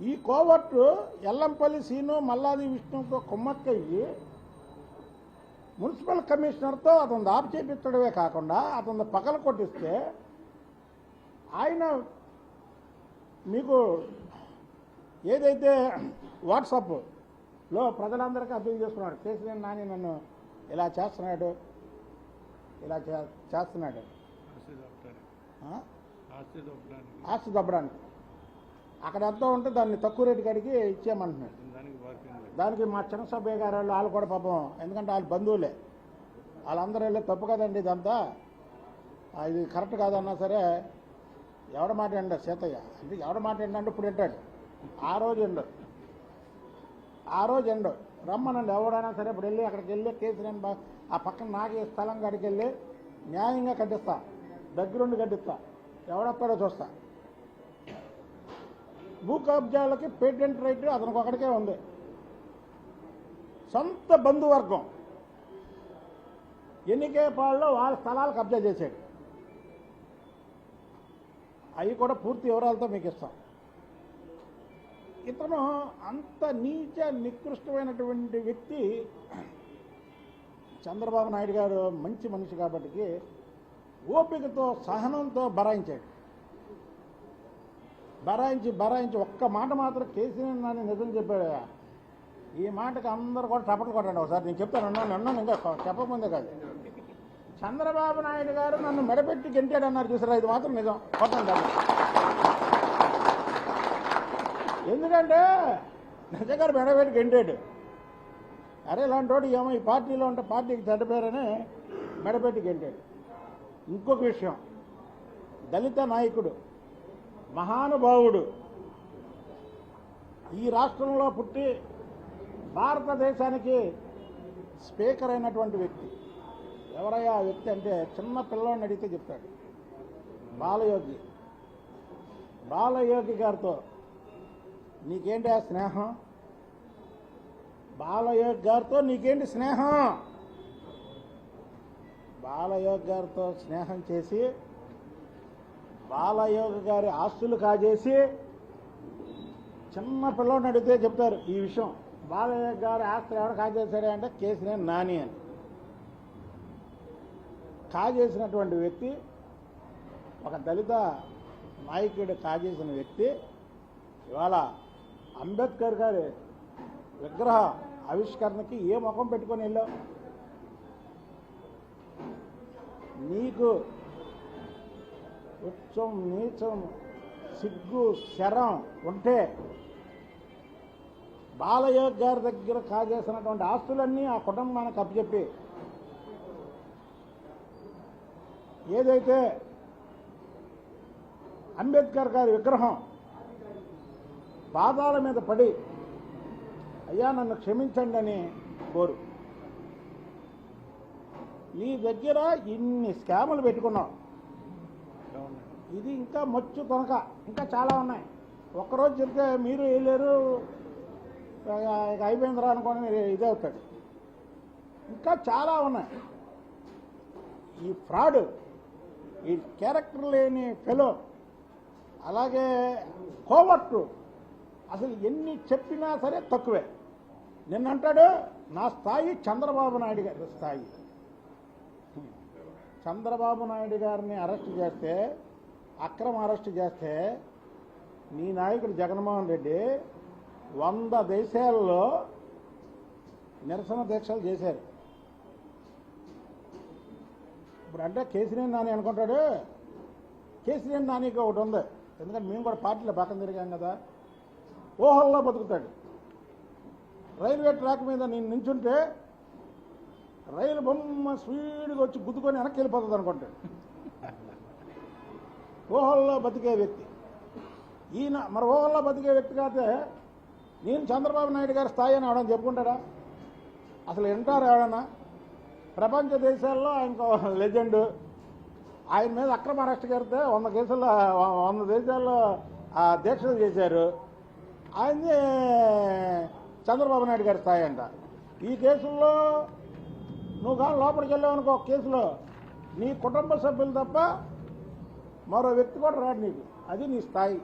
ఈ కోవట్టు ఎల్లంపల్లి సీను మల్లాది విష్ణుతో కుమ్మక్కయ్యి మున్సిపల్ కమిషనర్తో అతను దాపు చేపించడమే కాకుండా అతను పగల కొట్టిస్తే ఆయన మీకు ఏదైతే వాట్సాప్లో ప్రజలందరికీ అర్థం చేసుకున్నాడు కేసీఆర్ నాని నన్ను ఇలా చేస్తున్నాడు ఇలా చేస్తున్నాడు. ఆస్తి దబ్బడానికి అక్కడ ఎంతో ఉంటే దాన్ని తక్కువ రేటు కడిగి ఇచ్చేయమంటున్నాడు. దానికి మా చిన్నసభ్య గారు వాళ్ళు వాళ్ళు కూడా పాపం ఎందుకంటే వాళ్ళు బంధువులే. వాళ్ళందరూ వెళ్ళి తప్పు కదండి ఇదంతా. ఇది కరెక్ట్ కాదన్నా సరే ఎవడ మాట ఎండ సీతయ్య. అంటే ఎవడ మాట ఏంటంటే ఇప్పుడు వింటాడు. ఆ రోజు ఎండు ఆ రోజు ఎండు రమ్మనండి ఎవడైనా సరే ఇప్పుడు వెళ్ళి అక్కడికి వెళ్ళి కేసు నేను ఆ పక్కన నాకు ఈ స్థలం కాడికి వెళ్ళి న్యాయంగా కట్టిస్తా. దగ్గరుండి కట్టిస్తా. ఎవడొస్తాడో చూస్తా. భూ కబ్జాలకి పేటెంట్ రైట్ అతనికి ఒకటికే ఉంది. సొంత బంధువర్గం. ఎన్నికేపాల్లో వాళ్ళ స్థలాలు కబ్జా చేశాడు. అవి కూడా పూర్తి వివరాలతో మీకు ఇస్తాం. ఇతను అంత నీచ నికృష్టమైనటువంటి వ్యక్తి. చంద్రబాబు నాయుడు గారు మంచి మనిషి కాబట్టి ఓపికతో సహనంతో భరాయించాడు బరాయించి బరాయించి ఒక్క మాట మాత్రం కేసీఆర్ నాని నిజం చెప్పాడు. ఈ మాటకి అందరు కూడా టపట్లు కొట్టండి ఒకసారి. నేను చెప్తాను అన్నాను అన్నాను ఇంకా చెప్పకముందే కాదు. చంద్రబాబు నాయుడు గారు నన్ను మెడపెట్టి గెంటాడు అన్నారు చూసారా? ఇది మాత్రం నిజం. కొట్టండి దాన్ని. ఎందుకంటే నిజంగా మెడపెట్టి గెంటాడు. అరే ఇలాంటి వాడు ఏమో ఈ పార్టీలో ఉంటే పార్టీకి చెడ్డపేరని మెడపెట్టి గెంటాడు. ఇంకొక విషయం. దళిత నాయకుడు మహానుభావుడు. ఈ రాష్ట్రంలో పుట్టి భారతదేశానికి స్పీకర్ అయినటువంటి వ్యక్తి. ఎవరయ్యా ఆ వ్యక్తి అంటే చిన్న పిల్లవాడిని అడిగితే చెప్తాడు. బాలయోగి. బాలయోగి గారితో నీకేంటి ఆ స్నేహం? బాలయోగి గారితో నీకేంటి స్నేహం? బాలయోగి గారితో స్నేహం చేసి బాలయోగ గారి ఆస్తులు కాజేసి చిన్న పిల్లని అడిగితే చెప్తారు ఈ విషయం. బాలయ్య గారి ఆస్తులు ఎవరు కాజేశారే అంటే కేసీఆర్ నాని అని. కాజేసినటువంటి వ్యక్తి ఒక దళిత నాయకుడు కాజేసిన వ్యక్తి ఇవాళ అంబేద్కర్ గారి విగ్రహ ఆవిష్కరణకి ఏ ముఖం పెట్టుకొని వెళ్ళావు? నీకు ఉచ్చం నీచం సిగ్గు శరం ఉంటే బాలయోగ్ గారి దగ్గర కాజేసినటువంటి ఆస్తులన్నీ ఆ కుటుంబానికి అప్పచెప్పి ఏదైతే అంబేద్కర్ గారి విగ్రహం పాదాల మీద పడి అయ్యా నన్ను క్షమించండి అని కోరు. నీ దగ్గర ఇన్ని స్కాములు పెట్టుకున్నావు ఇది ఇంకా మచ్చు తొనక ఇంకా చాలా ఉన్నాయి. ఒక్కరోజు చెప్తే మీరు వేయలేరు ఇక ఇక అయిపోయిందిరా అనుకోని ఇదే అవుతాడు ఇంకా చాలా ఉన్నాయి. ఈ ఫ్రాడ్ ఈ క్యారెక్టర్ లేని ఫెలో అలాగే కోవట్టు అసలు ఎన్ని చెప్పినా సరే తక్కువే. నిన్నంటాడు నా స్థాయి చంద్రబాబు నాయుడు గారి స్థాయి. చంద్రబాబు నాయుడు గారిని అరెస్ట్ చేస్తే అక్రమ అరెస్టు చేస్తే నీ నాయకుడు జగన్మోహన్ రెడ్డి వంద దేశాల్లో నిరసన దీక్షలు చేశారు. ఇప్పుడు అంటే కేసీఆర్ నాని అనుకుంటాడు. కేసీఆర్ నానికి ఒకటి ఉంది. ఎందుకంటే మేము కూడా పార్టీలో పక్కన తిరిగాం కదా. ఊహల్లో బతుకుతాడు. రైల్వే ట్రాక్ మీద నేను నించుంటే రైలు బొమ్మ స్పీడ్గా వచ్చి గుద్దుకొని వెనక్కి వెళ్ళిపోతుంది అనుకుంటాడు. ఊహల్లో బతికే వ్యక్తి. ఈయన మరి ఊహల్లో బతికే వ్యక్తి కాతే నేను చంద్రబాబు నాయుడు గారి స్థాయి అని ఎవడని చెప్పుకుంటాడా? అసలు వింటారు ఎవడన్నా ప్రపంచ దేశాల్లో ఆయనకు లెజెండ్. ఆయన మీద అక్రమ అరెస్ట్ కడితే వంద కేసుల్లో వంద దేశాల్లో ఆ దీక్షలు చేశారు. ఆయన్ని చంద్రబాబు నాయుడు గారి స్థాయి అంట. ఈ కేసుల్లో నువ్వు కానీ లోపలికి వెళ్ళావు అనుకో కేసులో నీ కుటుంబ సభ్యులు తప్ప మరో వ్యక్తి కూడా రాడు నీకు. అది నీ స్థాయి.